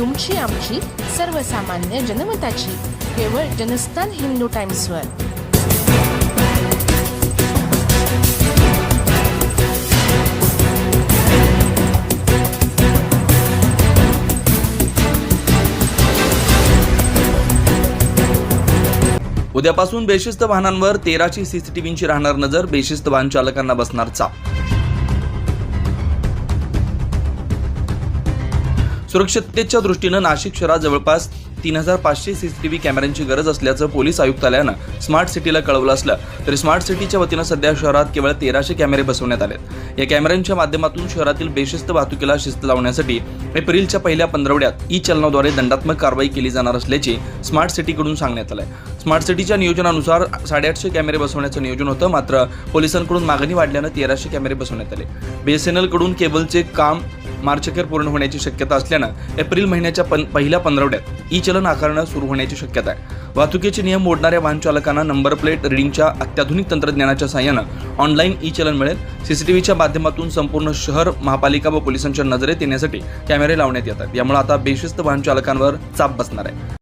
तुमची आमची सर्वसामान्य जनमताची केवळ जनस्थान हिंदू टाइम्सवर. उद्यापासून बेशिस्त वाहनांवर तेराची सीसीटीव्हीची राहणार नजर बेशिस्त वाहन चालकांना बसणार चाप. सुरक्षिततेच्या दृष्टीनं नाशिक शहरात जवळपास तीन हजार पाचशे सीसीटीव्ही कॅमेऱ्यांची गरज असल्याचं पोलीस आयुक्तालयानं स्मार्ट सिटीला कळवलं असलं. तरी स्मार्ट सिटीच्या वतीनं सध्या शहरात केवळ तेराशे कॅमेरे बसवण्यात आलेत. या कॅमेऱ्यांच्या माध्यमातून शहरातील बेशिस्त वाहतुकीला शिस्त लावण्यासाठी एप्रिलच्या पहिल्या पंधरवड्यात ई चलनाद्वारे दंडात्मक कारवाई केली जाणार असल्याचे स्मार्ट सिटीकडून सांगण्यात आलंय. स्मार्ट सिटीच्या नियोजनानुसार साडेआठशे कॅमेरे बसवण्याचं नियोजन होतं मात्र पोलिसांकडून मागणी वाढल्यानं तेराशे कॅमेरे बसवण्यात आले. बीएसएनएलकडून केबलचे काम मार्च अखेर पूर्ण होण्याची शक्यता असल्यानं एप्रिल महिन्याच्या पन पहिल्या पंधरवड्यात ई चलन आकारणं सुरू होण्याची शक्यता आहे. वाहतुकीचे नियम मोडणाऱ्या वाहन चालकांना नंबर प्लेट रिडिंगच्या अत्याधुनिक तंत्रज्ञानाच्या साहाय्यानं ऑनलाईन ई चलन मिळेल. सीसीटीव्हीच्या माध्यमातून संपूर्ण शहर महापालिका व पोलिसांच्या नजरेत येण्यासाठी कॅमेरे लावण्यात येतात. यामुळे आता बेशिस्त वाहन चालकांवर चाप बसणार आहे.